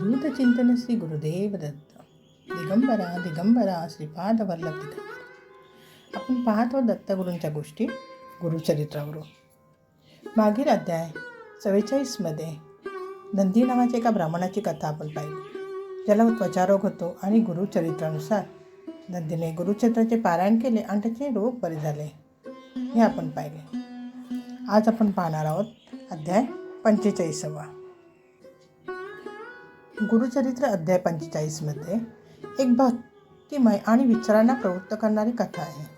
अवधूत चिंतन श्री गुरुदेव दत्त दिगंबरा दिगंबरा श्रीपाद वल्लभ दिगंबर आपण पाहतो दत्तगुरूंच्या गोष्टी गुरुचरित्रावरून. मागील अध्याय चव्वेचाळीसमध्ये नंदी नावाच्या एका ब्राह्मणाची कथा आपण पाहिली. ज्याला त्वचारोग होतो आणि गुरुचरित्रानुसार नंदीने गुरुचरित्राचे पारायण केले आणि त्याचे रोग बरे झाले हे आपण पाहिले. आज आपण पाहणार आहोत अध्याय पंचेचाळीसावा. गुरुचरित्र अध्याय पंचेचाळीसमध्ये एक भक्तिमय आणि विचारांना प्रवृत्त करणारी कथा आहे.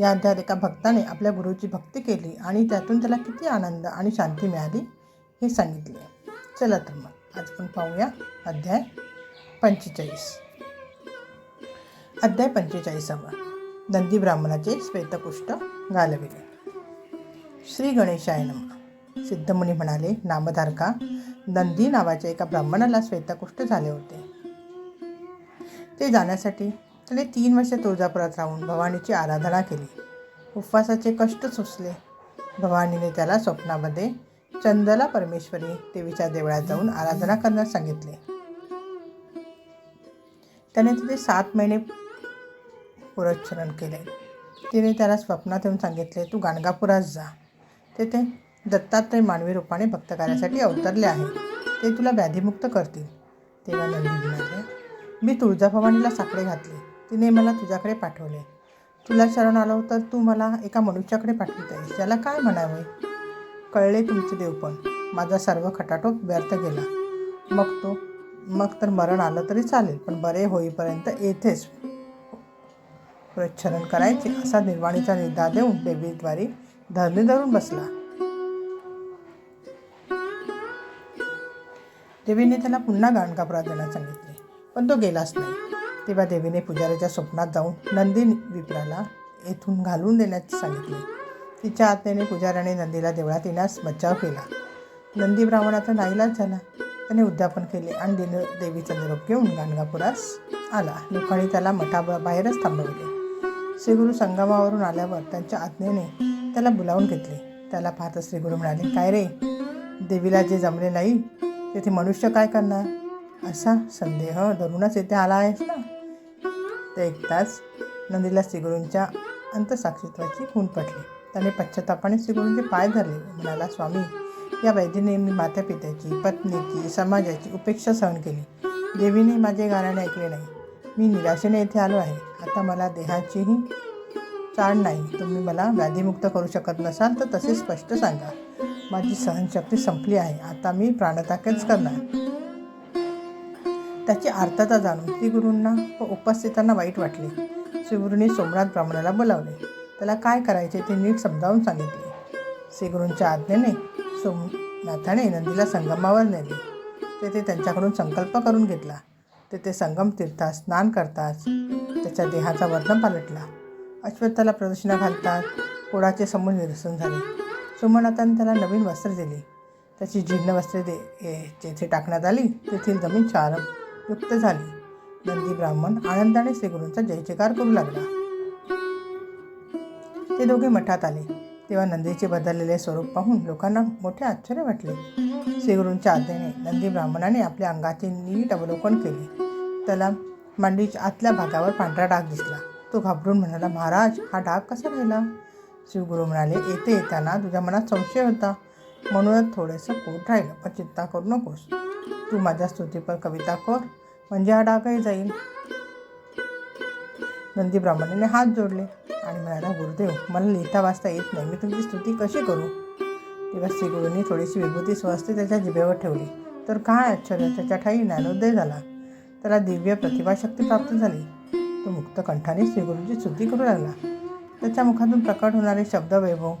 या अध्यायात एका भक्ताने आपल्या गुरुची भक्ती केली आणि त्यातून त्याला किती आनंद आणि शांती मिळाली हे सांगितले. चला तर मग आज आपण पाहूया अध्याय पंचेचाळीस. अध्याय पंचेचाळीसावा. नंदी ब्राह्मणाचे श्वेतकुष्ठ घालविले श्री गणेशाय नम. सिद्धमुनी म्हणाले नामधारका नंदी नावाच्या एका ब्राह्मणाला श्वेतकुष्ठ झाले होते. ते जाण्यासाठी त्याने तीन वर्ष तुळजापुरात राहून भवानीची आराधना केली. उपवासाचे कष्ट सुचले. भवानीने त्याला स्वप्नामध्ये चंदला परमेश्वरी देवीच्या देवळात जाऊन आराधना करण्यास सांगितले. त्याने तिथे सात महिने पुरच्छरण केले. तिने त्याला स्वप्नात येऊन सांगितले तू गाणगापुरात जा. तेथे दत्तात्रय मानवी रूपाने भक्त कार्यासाठी अवतरले आहे. ते तुला व्याधीमुक्त करतील. तेव्हा नंदी म्हणाले मी तुळजाभवानीला साकडे घातले. तिने मला तुझ्याकडे पाठवले. तुला शरण आलो तर तू मला एका मनुष्याकडे पाठवित आहेस ज्याला काय म्हणावे? कळले तुमचे देवपण माझा सर्व खटाटोप व्यर्थ गेला. मग तो मग तर मरण आलं तरी चालेल पण बरे होईपर्यंत येथेच प्रच्छरण करायचे असा निर्वाणीचा निर्धार देऊन देवीद्वारे धरणी धरून बसला. देवीने त्याला पुन्हा गाणगापुरात जाण्यास सांगितले? पण तो गेलाच नाही. तेव्हा देवीने पुजाऱ्याच्या स्वप्नात जाऊन नंदी विप्राला येथून घालून देण्यास सांगितले. तिच्या आत्म्याने पुजाऱ्याने नंदीला देवळात येण्यास बचाव केला. नंदी ब्राह्मणाचा नाईलाज झाला. त्याने उद्यापन केले आणि दिन देवीचा निरोप घेऊन गाणगापुरास आला. लोकांनी त्याला मठाबाहेरच थांबवले. श्रीगुरू संगमावरून आल्यावर त्यांच्या आज्ञेने त्याला बोलावून घेतले. त्याला पाहता श्रीगुरू म्हणाले काय रे? देवीला जे जमले नाही तेथे मनुष्य काय करणार? असा संदेह धरूनच येथे आला आहेस ना? ते ऐकताच नंदीला श्रीगुरूंच्या अंतसाक्षित्वाची खून पटली. त्याने पश्चातापाने श्रीगुरूंचे पाय धरले. म्हणाला स्वामी या वैद्यने मी मातापित्याची पत्नीची समाजाची उपेक्षा सहन केली. देवीने माझे गाण्याने ऐकले नाही. मी निराशेने येथे आलो आहे. आता मला देहाचीही चाळ नाही. तुम्ही मला व्याधीमुक्त करू शकत नसाल तर तसे स्पष्ट सांगा. माझी सहनशक्ती संपली आहे. आता मी प्राणताकेच करणार. त्याची आर्तता जाणून श्रीगुरूंना व उपस्थितांना वाईट वाटले. श्रीगुरूंनी सोमनाथ ब्राह्मणाला बोलावले. त्याला काय करायचे ते नीट समजावून सांगितले. श्रीगुरूंच्या आज्ञेने सोमनाथाने नंदीला संगमावर नेले. तेथे त्यांच्याकडून संकल्प करून घेतला. तेथे संगम तीर्थात स्नान करताच त्याच्या देहाचा वर्णन पालटला. अश्वत्थाला प्रदक्षिणा घालतात. कोडाचे समूळ निरसन झाले. सोमनाथाने त्याला नवीन वस्त्र दिली. त्याची जीर्ण वस्त्रे दे जेथे टाकण्यात आली तेथील जमीन चार युक्त झाली. नंदी ब्राह्मण आनंदाने श्रीगुरूंचा जयजयकार करू लागला. ते दोघे मठात आले. तेव्हा नंदीचे बदललेले स्वरूप पाहून लोकांना मोठे आश्चर्य वाटले. श्रीगुरूंच्या आज्ञेने नंदी ब्राह्मणाने आपल्या अंगाचे नीट अवलोकन केले. त्याला मांडीच्या आतल्या भागावर पांढरा डाग दिसला. तो घाबरून म्हणाला महाराज हा डाग कसा राहिला? शिवगुरु म्हणाले येते येताना तुझ्या मनात संशय होता. म्हणूनच थोडंसं पोट राहिलं. पण चिंता करू नकोस. तू माझ्या स्तुतीपर कविता कर. म्हणजे हा डागही जाईल. नंदी ब्राह्मणाने हात जोडले आणि म्हणाला गुरुदेव मला लिहिता वाचता येत नाही. मी तुमची स्तुती कशी करू? तेव्हा श्रीगुरूंनी थोडीशी विभूती स्वस्ती त्याच्या जिभेवर ठेवली. तर काय आश्चर्य! त्याच्या ठाई ज्ञानोदय झाला. त्याला दिव्य प्रतिभाशक्ती प्राप्त झाली. तो मुक्त कंठाने श्रीगुरूंची स्तुती करू लागला. त्याच्या मुखातून प्रकट होणारे शब्दवैभव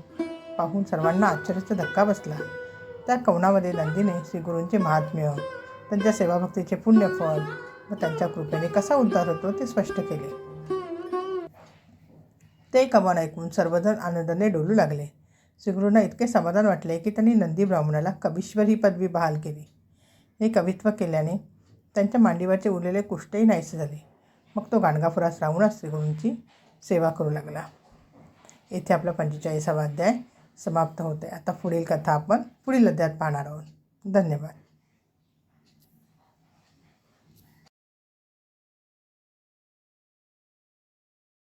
पाहून सर्वांना आश्चर्याचा धक्का बसला. त्या कवनामध्ये नंदीने श्रीगुरूंचे महात्म्य त्यांच्या सेवाभक्तीचे पुण्यफळ व त्यांच्या कृपेने कसा उद्धार होतो ते स्पष्ट केले. ते कवन ऐकून सर्वजण आनंदाने डोलू लागले. श्रीगुरूंना इतके समाधान वाटले की त्यांनी नंदी ब्राह्मणाला कवीश्वर ही पदवी बहाल केली. हे कवित्व केल्याने त्यांच्या मांडीवरचे उरलेले कुष्ठही नाहीसे झाले. मग तो गाणगापुरास राहूनच श्रीगुरूंची सेवा करू लागला. येथे आपला पंचेचाळीसावा अध्याय समाप्त होते आता पुढील कथा आपण पुढील अध्यायात पाहणार आहोत. धन्यवाद.